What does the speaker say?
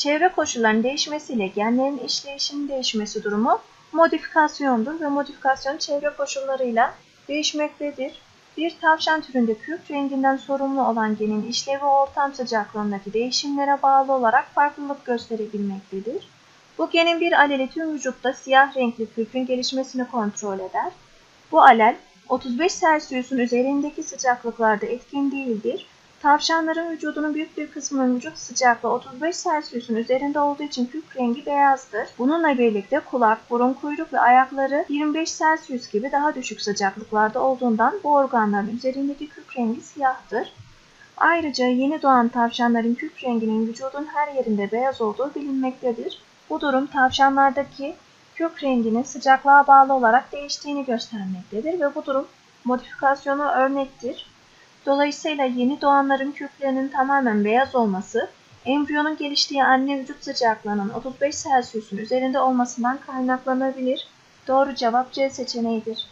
Çevre koşullarının değişmesiyle genlerin işleyişinin değişmesi durumu modifikasyondur ve modifikasyon çevre koşullarıyla değişmektedir. Bir tavşan türünde kürk renginden sorumlu olan genin işlevi ortam sıcaklığındaki değişimlere bağlı olarak farklılık gösterebilmektedir. Bu genin bir aleli tüm vücutta siyah renkli kürkün gelişmesini kontrol eder. Bu alel 35 Celsius'un üzerindeki sıcaklıklarda etkin değildir. Tavşanların vücudunun büyük bir kısmının vücut sıcaklığı 35 Celsius'un üzerinde olduğu için kürk rengi beyazdır. Bununla birlikte kulak, burun, kuyruk ve ayakları 25 Celsius gibi daha düşük sıcaklıklarda olduğundan bu organların üzerindeki kürk rengi siyahtır. Ayrıca yeni doğan tavşanların kürk renginin vücudun her yerinde beyaz olduğu bilinmektedir. Bu durum tavşanlardaki kök renginin sıcaklığa bağlı olarak değiştiğini göstermektedir ve bu durum modifikasyona örnektir. Dolayısıyla yeni doğanların köklerinin tamamen beyaz olması, embriyonun geliştiği anne vücut sıcaklığının 35 Celsius'un üzerinde olmasından kaynaklanabilir. Doğru cevap C seçeneğidir.